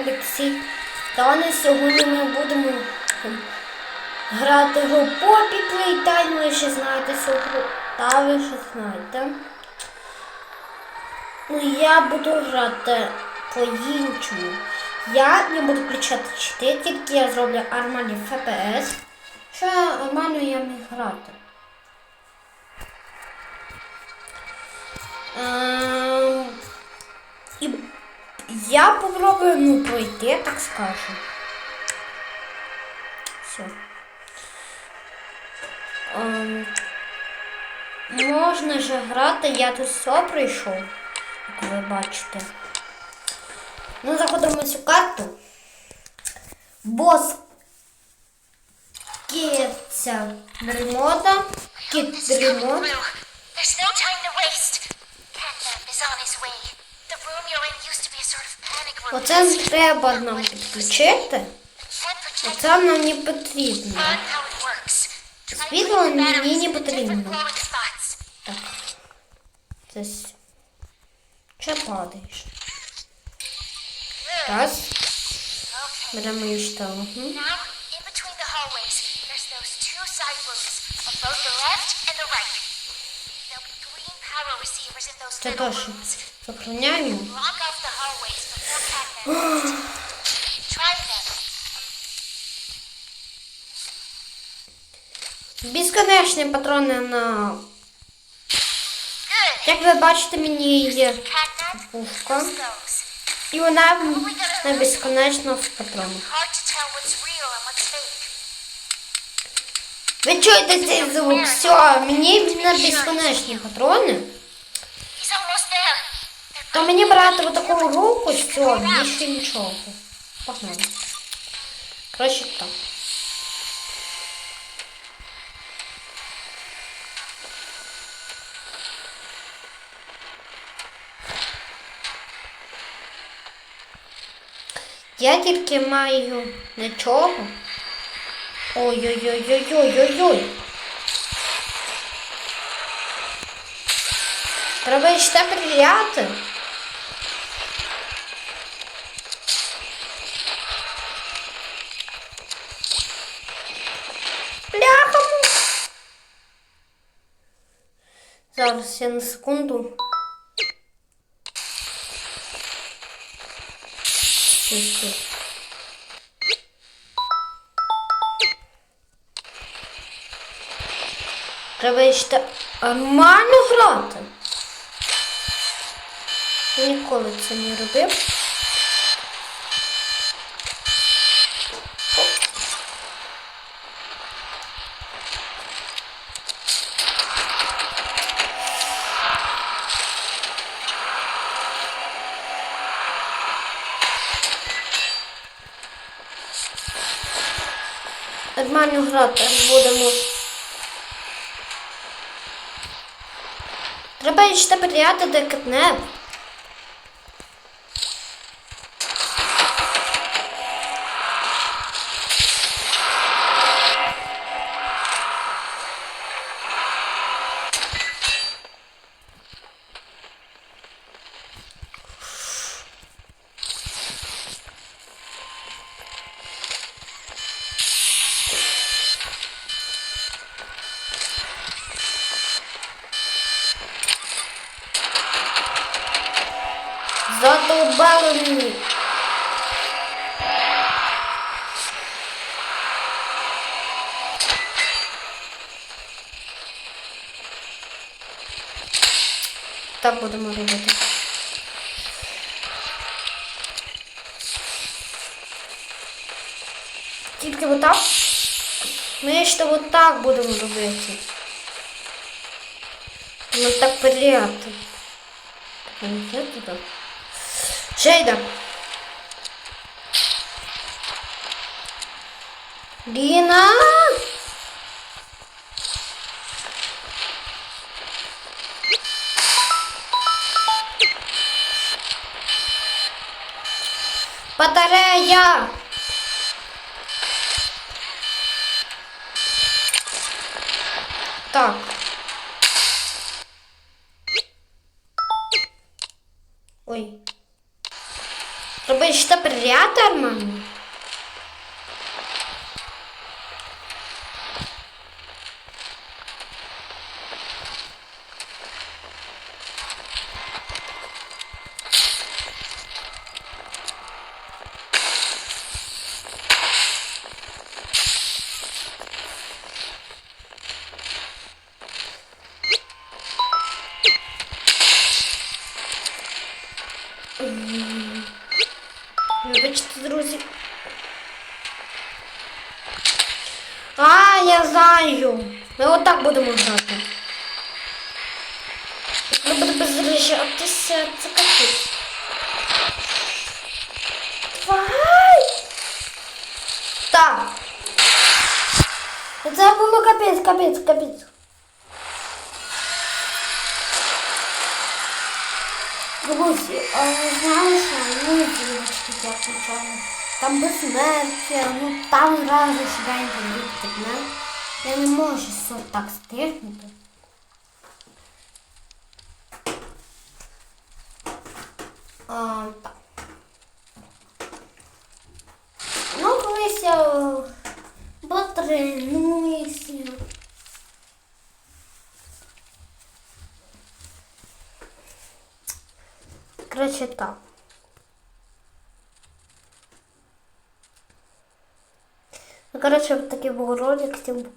Олексій. Не сьогодні ми будемо грати гру Poppy Playtime. Ви ще знаєте цю. Та ви ще знаєте. Ну я буду грати по-іншому. Я не буду включати чити, тільки я зроблю нормальний FPS. Що нормально я міг грати. Я попробую ну, пройти, так скажу. Все. Ем, можна же грати, я тут все пройшов, як ви бачите. Ну, заходимо цю карту. Бос Кіця Дремода. Кіт This is coming Дремод. through. There's no time Оце не треба нам підключити. Head protect Оце нам не потрібно. on how it works. Try to Світло put the мені batteries не in the потрібно. different glowing spots. Так. Це с- Че падаєш? Раз. Okay. Беремо і штангу. Now, in between the hallways, there's those two side rooms on both the left and the right. There'll be green power receivers in those Це little Them. Безконечні патрони на... Як ви бачите, мені є пушка. І вона не безконечно в патронах. Ви чуєте цей звук? Все, мені на безконечні патрони. То мені брати отаку руку, все, більше нічого. Погнали. Коротше так. Я тільки маю нічого. Ой-ой-ой-ой-ой-ой-ой. Треба ще перевіряти. Зараз я на секунду. Треба ще нормально грати. Ніколи це не робив. Нормально грати будемо. Треба ще перевіряти де кетнеп. Задовбали мені. Так будемо робити. Тільки отак. Ми ще отак будемо робити. Ну так перейти. Я туди. Ще йде. Ліна! Батарея! Так. Ой. Треба ще хочете перевіряти Вибачте, друзі. А, я знаю. Ми отак будемо грати. Ми будемо заряджатися. Це капець. Давай! Так. Це було капець, капець, капець. Друзі, а знаєш, ну дівчатки, я включаю. Там безсмертя, ну там зразу швиденько бігти, не? Я не можу так стигнути. А, так. Ну, колись я потренуюся. Коротше, так. Ну, коротше, такий був ролик, всім пока.